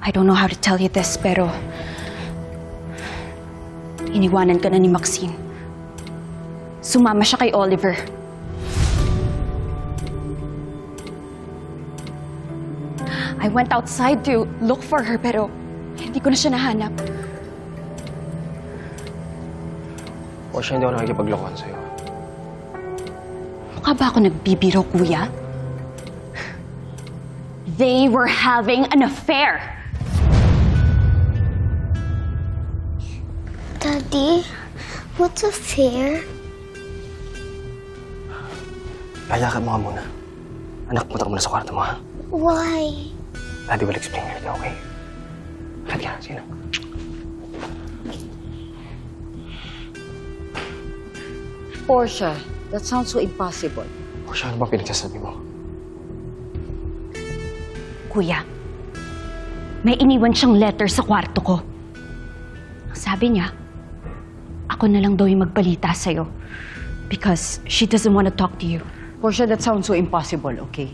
I don't know how to tell you this, pero... Iniwanan ka na ni Maxine. Sumama siya kay Oliver. I went outside to look for her, pero hindi ko na siya nahanap. O siya hindi ako nakikipaglokohan sa'yo. Mukha ba ako nagbibiro, kuya? They were having an affair. Daddy, what's a fair? Kaya ka mo nga muna. Anak, punta ka muna sa kwarto mo, ha? Why? Daddy will explain everything, okay? Halika, na. Portia, that sounds so impossible. O siya, ano ba pinagsasabi mo? Kuya, may iniwan siyang letter sa kwarto ko. Sabi niya, ako na lang daw yung magbalita sa'yo because she doesn't want to talk to you. Portia, that sounds so impossible, okay?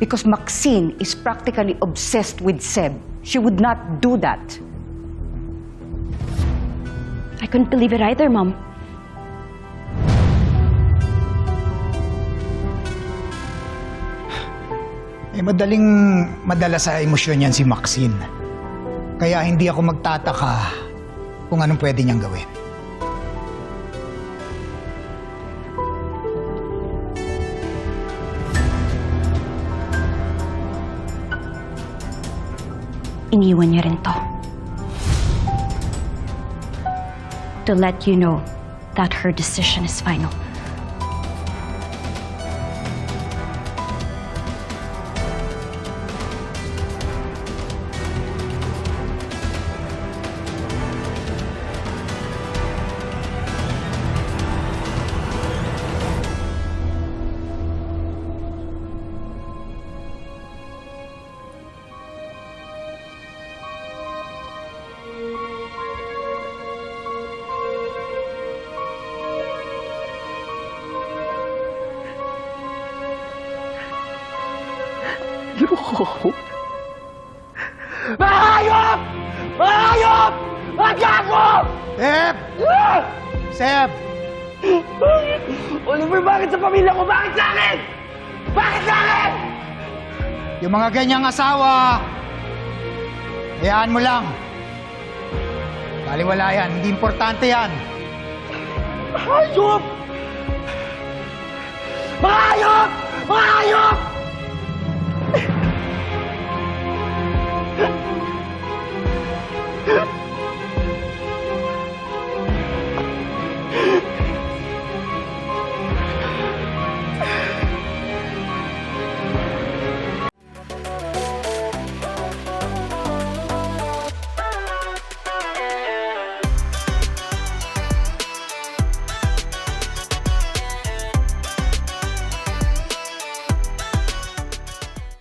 Because Maxine is practically obsessed with Seb. She would not do that. I couldn't believe it either, Mom. Eh, madaling madala sa emosyon yan si Maxine. Kaya hindi ako magtataka kung anong pwede niyang gawin. Iniwan niya rin to. To let you know that her decision is final. Mahayop! Mahayop! Ang gago! Seb! Seb! Oliver, bakit sa pamilya ko? Bakit sa akin? Bakit sa akin? Yung mga ganyang asawa, hayaan mo lang. Baliwala yan, hindi importante yan. Mahayop! Mahayop!